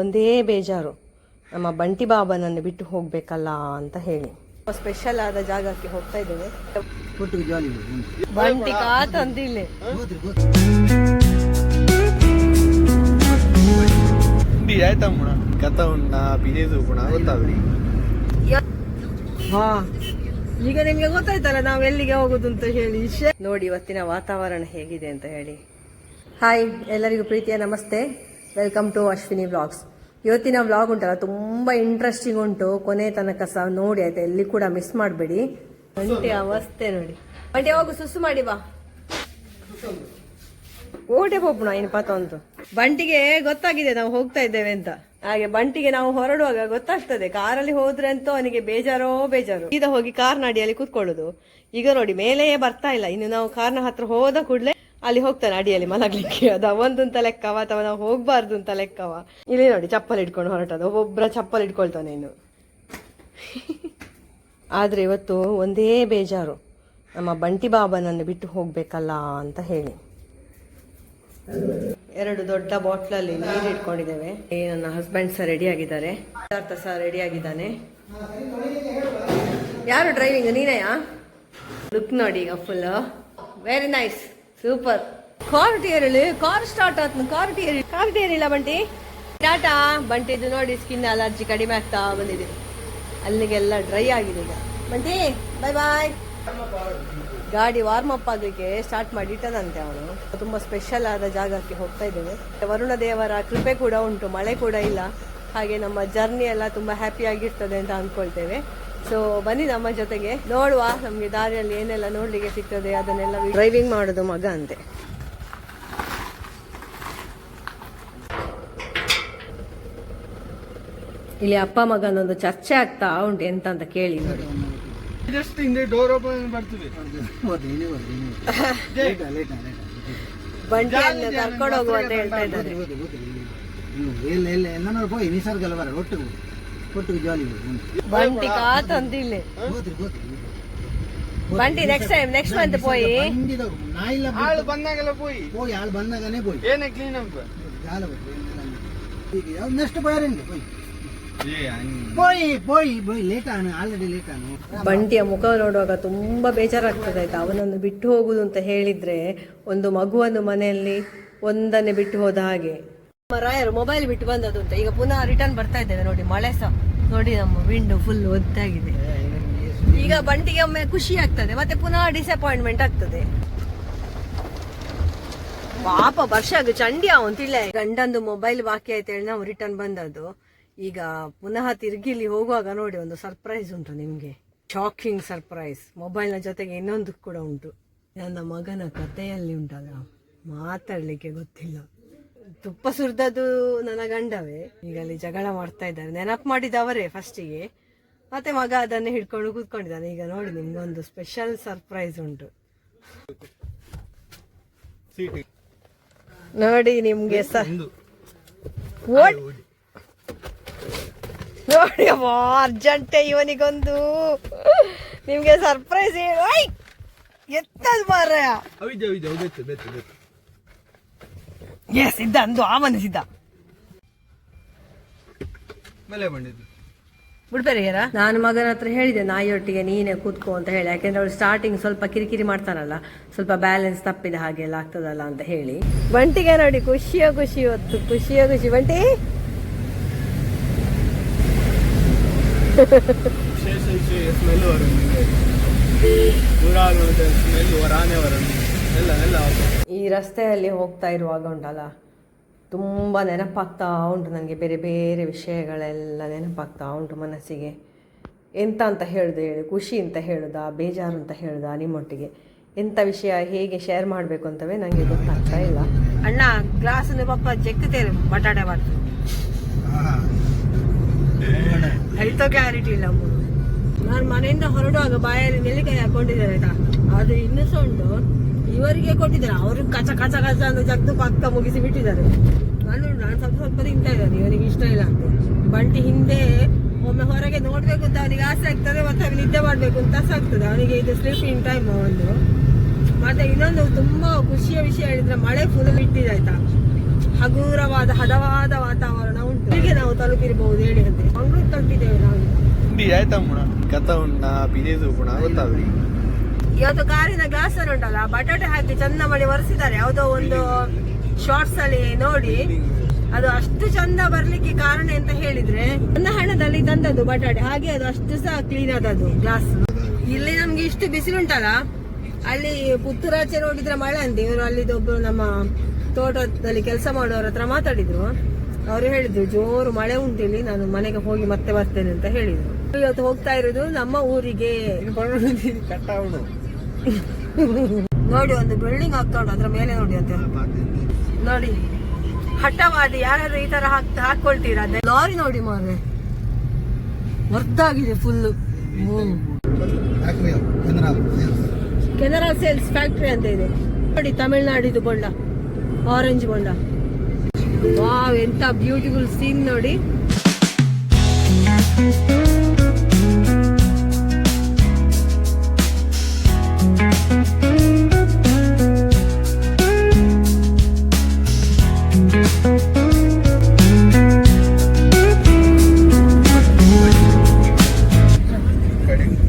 ಒಂದೇ ಬೇಜಾರು. ನಮ್ಮ ಬಂಟಿ ಬಾಬನನ್ನು ಬಿಟ್ಟು ಹೋಗಬೇಕಲ್ಲ ಅಂತ ಹೇಳಿ. ಸ್ಪೆಷಲ್ ಆದ ಜಾಗಕ್ಕೆ ಹೋಗ್ತಾ ಇದ್ದೇವೆ. ಬಂಟಿ ಹಾ, ಈಗ ನಿಮ್ಗೆ ಗೊತ್ತಾಯ್ತಲ್ಲ ನಾವು ಎಲ್ಲಿಗೆ ಹೋಗುದು ಅಂತ ಹೇಳಿ. ನೋಡಿ ಇವತ್ತಿನ ವಾತಾವರಣ ಹೇಗಿದೆ ಅಂತ ಹೇಳಿ. ಹಾಯ್ ಎಲ್ಲರಿಗೂ ಪ್ರೀತಿಯ ನಮಸ್ತೆ. ವೆಲ್ಕಮ್ ಟು ಅಶ್ವಿನಿ ವ್ಲಾಗ್ಸ್ ಇವತ್ತಿನ ವ್ಲಾಗ್ ಉಂಟಲ್ಲ ತುಂಬಾ ಇಂಟ್ರೆಸ್ಟಿಂಗ್ ಉಂಟು. ಕೊನೆ ತನಕ ಸಹ ನೋಡಿ ಆಯ್ತಾ? ಎಲ್ಲಿ ಕೂಡ ಮಿಸ್ ಮಾಡಬೇಡಿ. ಬಂಟಿ ಅವಸ್ಥೆ ನೋಡಿ. ಬಂಟಿ ಯಾವಾಗ ಸುಸ್ಸು ಮಾಡಿ ಬಾ. ಓಟೆ ಹೋಗ್ಬಣ ಇನ್ನು ಪಾತ ಅಂತ ಬಂಟಿಗೆ ಗೊತ್ತಾಗಿದೆ ನಾವು ಹೋಗ್ತಾ ಇದ್ದೇವೆ ಅಂತ. ಹಾಗೆ ಬಂಟಿಗೆ ನಾವು ಹೊರಡುವಾಗ ಗೊತ್ತಾಗ್ತದೆ ಕಾರಲ್ಲಿ ಹೋದ್ರೆ ಅಂತೂ ಅವನಿಗೆ ಬೇಜಾರೋ ಬೇಜಾರು. ಈಗ ಹೋಗಿ ಕಾರ್ ಅಡಿಯಲ್ಲಿ ಕೂತ್ಕೊಳ್ಳೋದು. ಈಗ ನೋಡಿ ಮೇಲೆಯೇ ಬರ್ತಾ ಇಲ್ಲ. ಇನ್ನು ನಾವು ಕಾರ್ನ ಹತ್ರ ಹೋದ ಕೂಡಲೇ ಅಲ್ಲಿ ಹೋಗ್ತಾನೆ ಅಡಿಯಲ್ಲಿ ಮಲಗ್ಲಿಕ್ಕೆ. ಅದು ಅಂತ ಲೆಕ್ಕವ ಅಥವಾ ನಾವು ಹೋಗ್ಬಾರ್ದು ಅಂತ ಲೆಕ್ಕವ. ಇಲ್ಲಿ ನೋಡಿ, ಚಪ್ಪಲ್ ಇಟ್ಕೊಂಡು ಹೊರಟದು ಒಬ್ಬೊಬ್ಬರ ಚಪ್ಪಲ್ ಇಟ್ಕೊಳ್ತಾನೆ ಇನ್ನು. ಆದ್ರೆ ಇವತ್ತು ಒಂದೇ ಬೇಜಾರು. ನಮ್ಮ ಬಂಟಿ ಬಾಬನನ್ನು ಬಿಟ್ಟು ಹೋಗ್ಬೇಕಲ್ಲ ಅಂತ ಹೇಳಿ. ಎರಡು ದೊಡ್ಡ ಬಾಟ್ಲಲ್ಲಿ ನೀರು ಇಟ್ಕೊಂಡಿದ್ದೇವೆ. ನನ್ನ ಹಸ್ಬೆಂಡ್ ಸಹ ರೆಡಿ ಆಗಿದ್ದಾರೆ. ಸಿದ್ಧಾರ್ಥ ಸಹ ರೆಡಿ ಆಗಿದ್ದಾನೆ. ಯಾರು ಡ್ರೈವಿಂಗ್ ನೀನೆಯಾ ಲುಕ್ ನೋಡಿ ಈಗ full very nice super car ಟೇರಳಿ car start ಆತ್ನ ಕಾರ್ ಟಿಯರ್ ಕಾರ್ ಟೇರಿಲ್ಲ ಬಂಟಿ. ಟಾಟಾ ಬಂಟಿದು ನೋಡಿ ಸ್ಕಿನ್ ಅಲರ್ಜಿ ಕಡಿಮೆ ಆಗ್ತಾ ಬಂದಿದೆ. ಅಲ್ಲಿಗೆಲ್ಲ ಡ್ರೈ ಆಗಿದೆ ಈಗ. ಬಂಟಿ ಬೈ ಬಾಯ್ ಗಾಡಿ ವಾರ್ಮ್ ಅಪ್ ಆಗಲಿಕ್ಕೆ ಸ್ಟಾರ್ಟ್ ಮಾಡಿ ಇಟ್ಟದಂತೆ ಅವನು. ತುಂಬಾ ಸ್ಪೆಷಲ್ ಆದ ಜಾಗಕ್ಕೆ ಹೋಗ್ತಾ ಇದ್ದೇವೆ. ವರುಣ ದೇವರ ಕೃಪೆ ಕೂಡ ಉಂಟು, ಮಳೆ ಕೂಡ ಇಲ್ಲ. ಹಾಗೆ ನಮ್ಮ ಜರ್ನಿ ಎಲ್ಲ ತುಂಬಾ ಹ್ಯಾಪಿ ಆಗಿರ್ತದೆ ಅಂತ ಅಂದ್ಕೊಳ್ತೇವೆ. ಸೊ ಬನ್ನಿ ನಮ್ಮ ಜೊತೆಗೆ. ನೋಡುವ ನಮ್ಗೆ ದಾರಿಯಲ್ಲಿ ಏನೆಲ್ಲ ನೋಡ್ಲಿಕ್ಕೆ ಸಿಗ್ತದೆ ಅದನ್ನೆಲ್ಲ ಡ್ರೈವಿಂಗ್ ಮಾಡೋದು ಮಗ ಅಂತೆ. ಇಲ್ಲಿ ಅಪ್ಪ ಮಗನೊಂದು ಚರ್ಚೆ ಆಗ್ತಾ ಉಂಟು ಎಂತ ಅಂತ ಕೇಳಿ ನೋಡಿ. ಜಸ್ಟ್ ಹಿಂದೆ ಡೋರ್ ಓಪನ್ ಬಂಡಿಯನ್ನು ಕರ್ಕೊಂಡು ಹೋಗುವ ಅಂತ ಹೇಳ್ತಾ ಇದ್ದಾರೆ. Bunty next time next month ಆಳು ಬಂದಾಗಲೇ ಆಳು ಬಂದಾಗನೇ ಬಂಟಿಯ ಮುಖ ನೋಡುವಾಗ ತುಂಬಾ ಬೇಜಾರಾಗ್ತದೆ ಆಯ್ತಾ? ಅವನನ್ನು ಬಿಟ್ಟು ಹೋಗುದು ಅಂತ ಹೇಳಿದ್ರೆ ಒಂದು ಮಗುವನ್ನು ಮನೆಯಲ್ಲಿ ಒಂದನ್ನೇ ಬಿಟ್ಟು ಹೋದ ಹಾಗೆ. ರಾಯರು ಮೊಬೈಲ್ ಬಿಟ್ಟು ಬಂದದ್ದು ಅಂತ. ಈಗ ಪುನಃ ರಿಟರ್ನ್ ಬರ್ತಾ ಇದ್ದೇವೆ ನೋಡಿ, ಮಳೆ ಸಹ. ನೋಡಿ ನಮ್ಮ ವಿಂಡೋ ಫುಲ್ ಒದ್ದಾಗಿದೆ. ಈಗ ಬಂಟಿಗೆ ಒಮ್ಮೆ ಖುಷಿ ಆಗ್ತದೆ, ಮತ್ತೆ ಪುನಃ ಡಿಸಪಾಯಿಂಟ್ಮೆಂಟ್ ಆಗ್ತದೆ. ಪಾಪ ವರ್ಷ ಚಂಡಿ ಅವಂತಿಲ್ಲ ಗಂಡಂದು ಮೊಬೈಲ್ ಬಾಕಿ ಆಯ್ತು ಹೇಳಿ ನಾವು ರಿಟರ್ನ್ ಬಂದದ್ದು. ಈಗ ಪುನಃ ತಿರುಗಿಲಿ ಹೋಗುವಾಗ ನೋಡಿ ಒಂದು ಸರ್ಪ್ರೈಸ್ ಉಂಟು ನಿಮ್ಗೆ. ಶಾಕಿಂಗ್ ಸರ್ಪ್ರೈಸ್ ಮೊಬೈಲ್ನ ಜೊತೆಗೆ ಇನ್ನೊಂದು ಕೂಡ ಉಂಟು. ನನ್ನ ಮಗನ ಕಥೆಯಲ್ಲಿ ಉಂಟಲ್ಲ, ಮಾತಾಡ್ಲಿಕ್ಕೆ ಗೊತ್ತಿಲ್ಲ. ತುಪ್ಪ ಸುರಿದದ್ದು ನನ್ನ ಗಂಡವೇ. ಈಗ ಅಲ್ಲಿ ಜಗಳ ಮಾಡ್ತಾ ಇದ್ದಾರೆ. ನೆನಪು ಮಾಡಿದವರೇ ಫಸ್ಟಿಗೆ ಮತ್ತೆ ಮಗ ಅದನ್ನೇ ಹಿಡ್ಕೊಂಡು ಕೂತ್ಕೊಂಡಿದ್ದಾನೆ. ಈಗ ನೋಡಿ ನಿಮ್ಗೊಂದು ಸ್ಪೆಷಲ್ ಸರ್ಪ್ರೈಸ್ ಉಂಟು. ನೋಡಿ ನಿಮ್ಗೆ ನೋಡಿ ಅರ್ಜೆಂಟೆ ಇವನಿಗೊಂದು. ನಿಮ್ಗೆ ಸರ್ಪ್ರೈಸ್! ಎತ್ತದ್ ಮಾರ್ರೆ ಅವಿದ್ಯ ಸಿದ್ಧ ಅಂದು ಆ ಆಮನ ಸಿದ್ದ ಮೇಲೆ ಬಂದಿದ್ದು. ನಾನು ಮಗನ ಹತ್ರ ಹೇಳಿದೆ ನಾಯಿಯೊಟ್ಟಿಗೆ ನೀನೇ ಕೂತ್ಕೋ ಅಂತ ಹೇಳಿ ಯಾಕೆಂದ್ರೆ ಅವಳು ಸ್ಟಾರ್ಟಿಂಗ್ ಸ್ವಲ್ಪ ಕಿರಿಕಿರಿ ಮಾಡ್ತಾನಲ್ಲ ಸ್ವಲ್ಪ ಬ್ಯಾಲೆನ್ಸ್ ತಪ್ಪಿದ ಹಾಗೆ ಎಲ್ಲ ಆಗ್ತದಲ್ಲ ಅಂತ ಹೇಳಿ. ಬಂಟಿಗೆ ನೋಡಿ ಖುಷಿಯ ಖುಷಿ ಹೊತ್ತು ಖುಷಿಯ ಖುಷಿ. ಬಂಟಿ ಸ್ಮೆಲ್ ವರ ಸ್ಮೆಲ್ ವರಾನೆ ಎಲ್ಲ ಈ ರಸ್ತೆಯಲ್ಲಿ ಹೋಗ್ತಾ ಇರುವಾಗ ಉಂಟಲ್ಲ ತುಂಬ ನೆನಪಾಗ್ತಾ ಉಂಟು ನನಗೆ ಬೇರೆ ಬೇರೆ ವಿಷಯಗಳೆಲ್ಲ ನೆನಪಾಗ್ತಾ ಉಂಟು ಮನಸ್ಸಿಗೆ. ಎಂತ ಅಂತ ಹೇಳಿದೆ ಹೇಳಿ ಖುಷಿ ಅಂತ ಹೇಳುದಾ ಬೇಜಾರು ಅಂತ ಹೇಳುದಾ ನಿಮ್ಮೊಟ್ಟಿಗೆ? ಎಂಥ ವಿಷಯ ಹೇಗೆ ಶೇರ್ ಮಾಡಬೇಕು ಅಂತವೇ ನನಗೆ ಗೊತ್ತಾಗ್ತಾ ಇಲ್ಲ. ಅಣ್ಣ ಗ್ಲಾಸ್ ಪಪ್ಪ ಜಗ್ತೇವೆ ಬಟಾಟೆ ಮಾಡ್ತೀನಿ. ಹೆಲ್ತ್ ಕ್ಲಾರಿಟಿ ಇಲ್ಲ ನಾನು ಮನೆಯಿಂದ ಹೊರಡುವಾಗ ಬಾಯಲ್ಲಿ ನೆಲ್ಲಿಕಾಯಿ ಹಾಕೊಂಡಿದ್ದೇನೆ ಆಯ್ತಾ? ಅದು ಇನ್ನೂ ಸಹ ಉಂಟು. ಇವರಿಗೆ ಕೊಟ್ಟಿದ್ದಾರೆ. ಅವರು ಕಚ ಕಚ ಕಚ ಅಂತ ಜಗ್ದು ಪಕ್ಕ ಮುಗಿಸಿ ಬಿಟ್ಟಿದ್ದಾರೆ. ನಾನು ನಾನು ಸ್ವಲ್ಪ ಸ್ವಲ್ಪ ತಿಂತಾ ಇದ್ದಾನೆ. ಇವನಿಗೆ ಇಷ್ಟ ಇಲ್ಲ ಅಂತ. ಬಂಟಿ ಹಿಂದೆ ಒಮ್ಮೆ ಹೊರಗೆ ನೋಡ್ಬೇಕು ಅಂತ ಅವನಿಗೆ ಆಸೆ ಆಗ್ತದೆ, ಮತ್ತೆ ಅವನು ನಿದ್ದೆ ಮಾಡ್ಬೇಕು ಅಂತ ಆಗ್ತದೆ. ಅವನಿಗೆ ಇದು ಸ್ಲೀಪಿಂಗ್ ಟೈಮ್ ಒಂದು. ಮತ್ತೆ ಇನ್ನೊಂದು ತುಂಬಾ ಖುಷಿಯ ವಿಷಯ ಹೇಳಿದ್ರೆ, ಮಳೆ ಫುಲ್ ಬಿಟ್ಟಿದೆ ಆಯ್ತಾ? ಹಗುರವಾದ, ಹದವಾದ ವಾತಾವರಣ ಉಂಟು. ಹೀಗೆ ನಾವು ತಲುಪಿರಬಹುದು ಹೇಳಿ ಅಂತ ಮಂಗಳೂರು ತಲುಪಿದ್ದೇವೆ ನಾವು ಆಯ್ತಾ ಕಥ ಕೂಡ ಗೊತ್ತಾಗ್ರಿ ಇವತ್ತು ಕಾರಿನ ಗ್ಲಾಸ್ ಉಂಟಲ್ಲ, ಬಟಾಟೆ ಹಾಕಿ ಚಂದ ಮಾಡಿ ಒರೆಸಿದ್ದಾರೆ. ಯಾವುದೋ ಒಂದು ಶಾರ್ಟ್ಸ್ ಅಲ್ಲಿ ನೋಡಿ, ಅದು ಅಷ್ಟು ಚಂದ ಬರ್ಲಿಕ್ಕೆ ಕಾರಣ ಅಂತ ಹೇಳಿದ್ರೆ, ನನ್ನ ಹಣದಲ್ಲಿ ತಂದದ್ದು ಬಟಾಟೆ, ಹಾಗೆ ಅದು ಅಷ್ಟು ಸಹ ಕ್ಲೀನ್ ಆದದ್ದು ಗ್ಲಾಸ್ ಇಲ್ಲಿ ನಮ್ಗೆ ಇಷ್ಟು ಬಿಸಿಲುಂಟಲ್ಲ ಅಲ್ಲಿ ಪುತ್ತೂರಾಚೆ ನೋಡಿದ್ರೆ ಮಳೆ ಅಂತ. ಇವರು ಅಲ್ಲಿದೊಬ್ರು ನಮ್ಮ ತೋಟದಲ್ಲಿ ಕೆಲಸ ಮಾಡೋರ ಹತ್ರ ಮಾತಾಡಿದ್ರು. ಅವರು ಹೇಳಿದ್ರು, ಜೋರು ಮಳೆ ಉಂಟಿಲ್ಲಿ ನಾನು ಮನೆಗೆ ಹೋಗಿ ಮತ್ತೆ ಬರ್ತೇನೆ ಅಂತ ಹೇಳಿದ್ರು. ಇವತ್ತು ಹೋಗ್ತಾ ಇರೋದು ನಮ್ಮ ಊರಿಗೆ. ನೋಡಿ, ಒಂದು ಬಿಲ್ಡಿಂಗ್ ಆಗ್ತಾ ಉಂಟು ಅದ್ರ ಮೇಲೆ ನೋಡಿ ಅಂತ ನೋಡಿ ಹಠವಾದಿ ಯಾರಾದ್ರೂ ಈ ತರ ಹಾಕ್ತಾ ಹಾಕೊಳ್ತೀರಾ ಅದೇ ಲಾರಿ ನೋಡಿ ಮಾರ್ರೆ. ವರ್ತಾಗಿದೆ ಫುಲ್ ಹಾಕ್ರಿ ಚಂದ್ರ ಕೆನರಾ ಸೇಲ್ಸ್ ಫ್ಯಾಕ್ಟ್ರಿ ಅಂತ ಇದೆ. ನೋಡಿ, ತಮಿಳ್ನಾಡಿದು ಬೊಂಡ. ಆರೆಂಜ್ ಬೊಂಡ. ವಾವ್, ಎಂತ ಬ್ಯೂಟಿಫುಲ್ ಸೀನ್ ನೋಡಿ.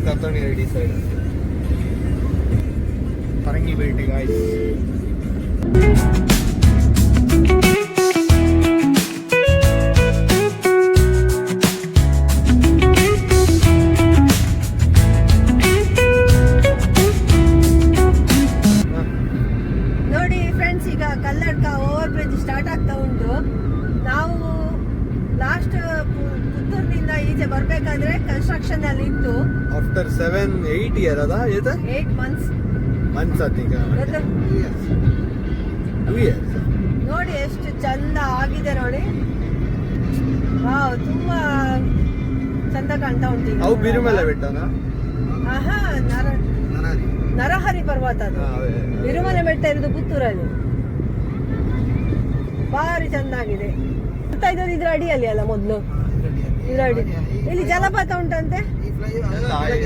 ಕಡೆ ಕತ್ತಣಿ ರೆಡಿ ಸೈಡ್ ಪರಂಗಿ ಬೇಟಿ ಗಾಯ್ಸ್ ನೋಡಿ ಫ್ರೆಂಡ್ಸ್ ಈಗ ಕಲ್ಲಡ್ಕ ಓವರ್ ಬ್ರಿಡ್ಜ್ ಸ್ಟಾರ್ಟ್ ಆಗ್ತಾ ಉಂಟು. ನಾವು ಲಾಸ್ಟ್ ಪುತ್ತೂರಿನಿಂದ ಈಚೆ ಬರ್ಬೇಕಾದ್ರೆ ಕನ್ಸ್ಟ್ರಕ್ಷನ್ ಅಲ್ಲಿ ಇತ್ತು ಆಫ್ಟರ್ ಸೆವೆನ್ ಏಯ್ಟ್ ಇಯರ್ ಅದ ಇದೆ ಏಟ್ ಮಂತ್ಸ್ ಮಂತ್ಸ್ ಅದೀಗ ಟೂ ಇಯರ್ಸ್ ನೋಡಿ ಎಷ್ಟು ಚಂದ ಆಗಿದೆ ನೋಡಿ. ವಾವ್ ತುಂಬಾ ಚಂದ ಕಾಣ್ತಾ ಉಂಟು ಅವು ಬಿರುಮಲೆ ಬೆಟ್ಟನ? ಆಹಾ ನರ ನರಹರಿ. ಪರ್ವತ ಅದು. ಬಿರುಮಲೆ ಬೆಟ್ಟ ಇರೋದು ಪುತ್ತೂರಲ್ಲಿ. ಭಾರಿ ಚಂದ ಅಂತ ಇದ್ದದ್ದು ಇದ್ರ ಅಡಿಯಲ್ಲಿ ಅಲ್ಲ ಮೊದ್ಲು? ಇದ್ರ ಅಡಿ ಇಲ್ಲಿ ಜಲಪಾತ ಉಂಟಂತೆ?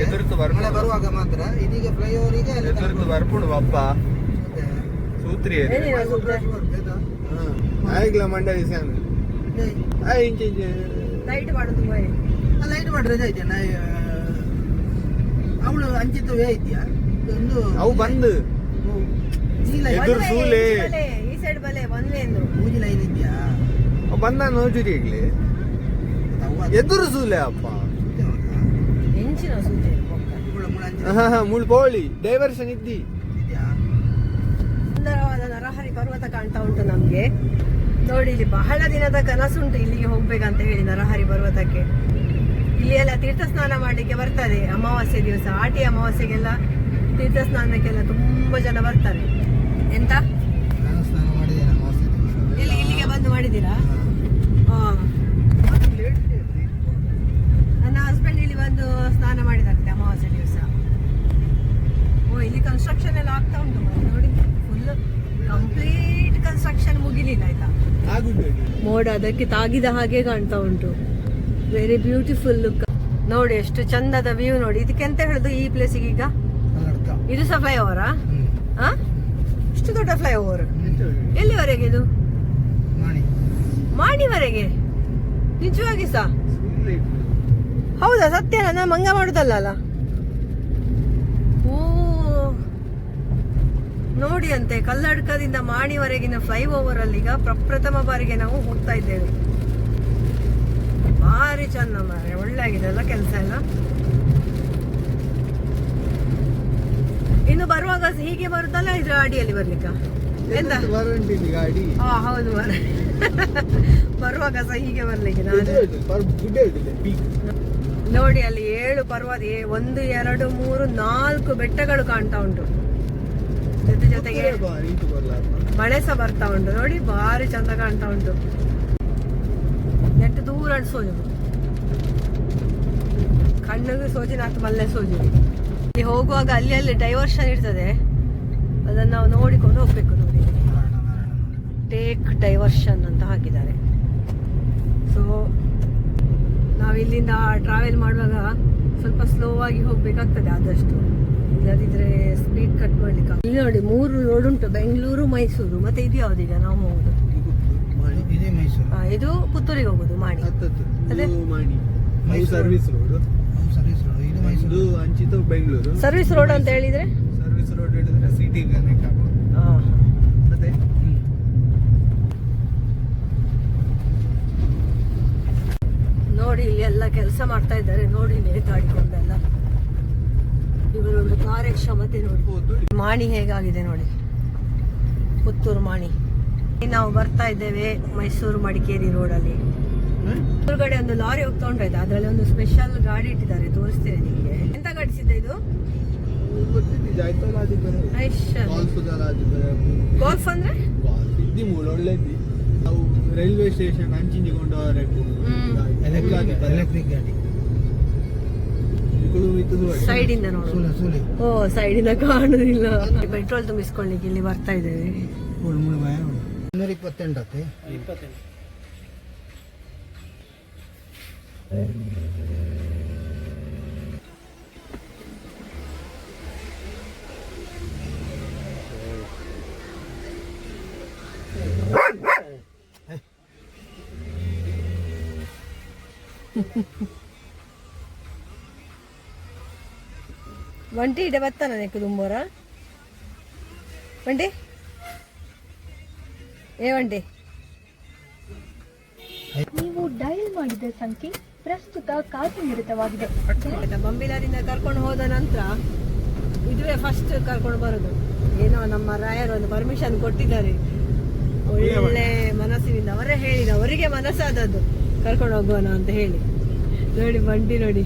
ಎದುರ್ತು. ಬರುವಾಗ ಮಾತ್ರ ಇದೀಗ ಫ್ಲೈಓವರಿಗೆ ಬರ್ಪುಡು ಬಪ್ಪ ಸೂತ್ರಿ ಆಯ್ಗ್ಲ ಲೈಟ್ ಮಾಡುದು ಲೈಟ್ ಮಾಡ್ರೆ ಐತೆ ನಾ ಅವಳು ಅಂಚಿತ್ತು ವೇ ಐತಿಯಾ ಒಂದು ಅವು ಬಂದು ಈ ಸೈಡ್ ಬಲೆ ಒನ್ ವೇ ಅಂದ್ರು. ಮೂಜಿ ಲೈನ್ ಬಂದ ನೋಜುರಿ ಇಲ್ಲಿ ಎದುರು ಸೂಲೆ ಅಪ್ಪ. ಮುಳ್ ಪೋಳಿ ಡೈವರ್ಷನ್ ಇದ್ದಿ. ಸುಂದರವಾದ ನರಹರಿ ಪರ್ವತ ಕಾಣ್ತಾ ಉಂಟು ನಮ್ಗೆ. ನೋಡಿ ಇಲ್ಲಿ ಬಹಳ ದಿನದ ಕನಸುಂಟು ಇಲ್ಲಿಗೆ ಹೋಗ್ಬೇಕಂತ ಹೇಳಿ ನರಹರಿ ಪರ್ವತಕ್ಕೆ. ಇಲ್ಲಿ ಎಲ್ಲ ತೀರ್ಥ ಸ್ನಾನ ಮಾಡ್ಲಿಕ್ಕೆ ಬರ್ತದೆ. ಅಮಾವಾಸ್ಯೆ ದಿವಸ ಆಟಿ ಅಮಾವಾಸ್ಯೆಗೆಲ್ಲ ತೀರ್ಥ ಸ್ನಾನಕ್ಕೆಲ್ಲ ತುಂಬಾ ಜನ ಬರ್ತಾರೆ. ಎಂತ? ಸ್ನಾನ ಮಾಡಿದ್ದೇನೆ ಅಮಾವಾಸ್ಯೆ ಇಲ್ಲಿ ಇಲ್ಲಿಗೆ ಬಂದು ಮಾಡಿದ್ದೀರಾ? ನನ್ನ ಹಸ್ಬೆಂಡ್ ಇಲ್ಲಿ ಬಂದು ಸ್ನಾನ ಮಾಡಿದಂತೆ ಅಮಾವಾಸ್ಯೆ ದಿವಸ. ಓ ಇಲ್ಲಿ ಕನ್ಸ್ಟ್ರಕ್ಷನ್ ಎಲ್ಲ ಆಗ್ತಾ ಉಂಟು ನೋಡಿ. ಫುಲ್ ಕಂಪ್ಲೀಟ್ ಕನ್ಸ್ಟ್ರಕ್ಷನ್ ಮುಗಿಲಿಲ್ಲ ಆಯ್ತಾ? ಮೋಡ ಅದಕ್ಕೆ ತಾಗಿದ ಹಾಗೆ ಕಾಣ್ತಾ ಉಂಟು. ವೆರಿ ಬ್ಯೂಟಿಫುಲ್ ಲುಕ್ ನೋಡಿ ಎಷ್ಟು ಚಂದದ ವ್ಯೂ ನೋಡಿ. ಇದಕ್ಕೆ ಎಂತ ಹೇಳುದು ಈ ಪ್ಲೇಸಿಗೆ ಈಗ. ಇದು ಸಹ ಫ್ಲೈ ಓವರಾ ಹ್ಮ್. ಆ? ಇಷ್ಟು ದೊಡ್ಡ ಫ್ಲೈ ಓವರ್ ಎಲ್ಲಿವರೆಗೆ ಇದು? ಮಾಡಿವರೆಗೆ ನಿಜವಾಗಿ ಸಹ ಹೌದಾ? ಸತ್ಯನ ನಾನು ಮಂಗ ಮಾಡುದಲ್ಲ ಅಲ್ಲ? ಓ. ನೋಡಿ ಅಂತೆ ಕಲ್ಲಡ್ಕದಿಂದ ಮಾಡಿವರೆಗಿನ ಫ್ಲೈ ಓವರ್ ಅಲ್ಲಿ ಈಗ ಪ್ರಪ್ರಥಮ ಬಾರಿಗೆ ನಾವು ಹೋಗ್ತಾ ಇದ್ದೇವೆ. ಭಾರಿ ಚಂದ ಮಾರೆ ಒಳ್ಳೆ ಆಗಿದೆ ಅಲ್ಲ ಕೆಲಸ ಎಲ್ಲ? ಇನ್ನು ಬರುವಾಗ ಹೀಗೆ ಬರುತ್ತಲ್ಲ ಇದ್ರ ಅಡಿಯಲ್ಲಿ ಬರ್ಲಿಕ್ಕ? ಎಂತ? ಹಾ ಹೌದು ಮಾರೆ ಬರುವಾಗ ಸಹ ಹೀಗೆ ಬರ್ಲಿಕ್ಕೆ ನಾನು. ನೋಡಿ ಅಲ್ಲಿ ಏಳು ಪರ್ವತ ಒಂದು ಎರಡು ಮೂರು ನಾಲ್ಕು ಬೆಟ್ಟಗಳು ಕಾಣ್ತಾ ಉಂಟು. ಜೊತೆ ಜೊತೆಗೆ ಮಳೆ ಸಹ ಬರ್ತಾ ಉಂಟು. ನೋಡಿ ಭಾರಿ ಚಂದ ಕಾಣ್ತಾ ಉಂಟು. ನೆಟ್ಟು ದೂರ ಸೋಜು. ಕಣ್ಣಿಗೆ ಸೋಜಿನ ಹಾಕಿ ಮಲ್ಲೆ ಸೋಜು. ಇಲ್ಲಿ ಹೋಗುವಾಗ ಅಲ್ಲಿ ಅಲ್ಲಿ ಡೈವರ್ಷನ್ ಇರ್ತದೆ. ಅದನ್ನು ನಾವು ನೋಡಿಕೊಂಡು ಹೋಗ್ಬೇಕು ನೋಡಿ ಟೇಕ್ ಡೈವರ್ಷನ್ ಅಂತ ಹಾಕಿದ್ದಾರೆ. ಸೊ ನಾವಿಲ್ಲಿಂದ ಟ್ರಾವೆಲ್ ಮಾಡುವಾಗ ಸ್ವಲ್ಪ ಸ್ಲೋ ಆಗಿ ಹೋಗಬೇಕಾಗ್ತದೆ ಆದಷ್ಟು. ಇಲ್ಲದಿದ್ರೆ ಸ್ಪೀಡ್ ಕಟ್ ಮಾಡ್ಲಿಕ್ಕೆ ಇಲ್ಲಿ ನೋಡಿ ಮೂರು ರೋಡ್ ಉಂಟು ಬೆಂಗಳೂರು ಮೈಸೂರು. ಮತ್ತೆ ಇದು ಯಾವುದೀಗ ನಾವು ಹೋಗುದು? ಇದೇ ಮೈಸೂರು ಮೈಸೂರು. ಆ, ಇದು ಪುತ್ತೂರಿಗೆ ಹೋಗುದು ಮಾಡಿ ಹತ್ತತ್ತು ಅದೇ? ಇದು ಮಾಡಿ Mysuru. Service road service road ಇದು ಇದು ಮೈಸೂರು. ಅಂಚಿತು ಬೆಂಗಳೂರು. ಸರ್ವಿಸ್ ರೋಡ್ ಅಂತ ಹೇಳಿದ್ರೆ? ಸರ್ವಿಸ್ ರೋಡ್ ಹೇಳಿದ್ರೆ ಸಿಟಿ ಕನೆಕ್ಟ್ ಆಗೋದು ಆ, ಅದೇ ಹ್ಮ್. ನೋಡಿ ಇಲ್ಲಿ ಎಲ್ಲ ಕೆಲಸ ಮಾಡ್ತಾ ಇದ್ದಾರೆ. ನೋಡಿ ನೇತಾಡಿಕೊಂಡೆಲ್ಲ. ಇವರ ಒಂದು ಕಾರ್ಯಕ್ಷಮತೆ ನೋಡಿ. ಮಾಣಿ ಹೇಗಾಗಿದೆ ನೋಡಿ? ಪುತ್ತೂರು ಮಾಣಿ. ನಾವು ಬರ್ತಾ ಇದ್ದೇವೆ ಮೈಸೂರು ಮಡಿಕೇರಿ ರೋಡಲ್ಲಿ. ಎದುರುಗಡೆ ಒಂದು ಲಾರಿ ಹೋಗ್ತಾ ಅದರಲ್ಲಿ ಒಂದು ಸ್ಪೆಷಲ್ ಗಾಡಿ ಇಟ್ಟಿದ್ದಾರೆ. ತೋರಿಸ್ತೇವೆ ನಿಮಗೆ. ಎಂತ ಗಾಡಿಸಿದ್ದೆ ಇದು? ಗೋಲ್ಫ್ ಅಂದ್ರೆ? ನಾವು ರೈಲ್ವೆ ಸ್ಟೇಷನ್ ಹ್ಮ್. ಎಲೆಕ್ಟ್ರಿಕ್ ಗಾಡಿ ಸೈಡ್ ಇಂದ ನೋಡು ಓ ಸೈಡ್ ಇಂದ ಕಾಣುದಿಲ್ಲ. ಪೆಟ್ರೋಲ್ ತುಂಬಿಸ್ಕೊಳ್ಳಿಕ್ಕೆ ಇಲ್ಲಿ ಬರ್ತಾ ಇದ್ದೇವೆ. ಇಪ್ಪತ್ತೆಂಟು. వంటి ఇడ వస్తాను ಕುದುಂಬೋರ దుమ్మోరా ಏ ఏవంటి ನೀವು ಡಯಲ್ ಮಾಡಿದ ಸಂಖ್ಯೆ ಪ್ರಸ್ತುತ ಕಾರ್ಯನಿರತವಾಗಿದೆ ಬಂಬಿಲಾರಿಂದ ಕರ್ಕೊಂಡು ಹೋದ ನಂತರ ಇದುವೇ ಫಸ್ಟ್ ಕರ್ಕೊಂಡು ಬರೋದು. ಏನೋ ನಮ್ಮ ರಾಯರ್ ಒಂದು ಪರ್ಮಿಷನ್ ಕೊಟ್ಟಿದ್ದಾರೆ. ಒಳ್ಳೆ ಮನಸ್ಸಿನಿಂದ ಅವರೇ ಹೇಳಿದ ಅವರಿಗೆ ಮನಸ್ಸಾದದ್ದು. ಕರ್ಕೊಂಡು ಹೋಗೋಣ ಅಂತ ಹೇಳಿ. ನೋಡಿ ಬಂಟಿ ನೋಡಿ.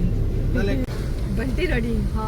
ಬಂಟಿ ನೋಡಿ. ಹಾ.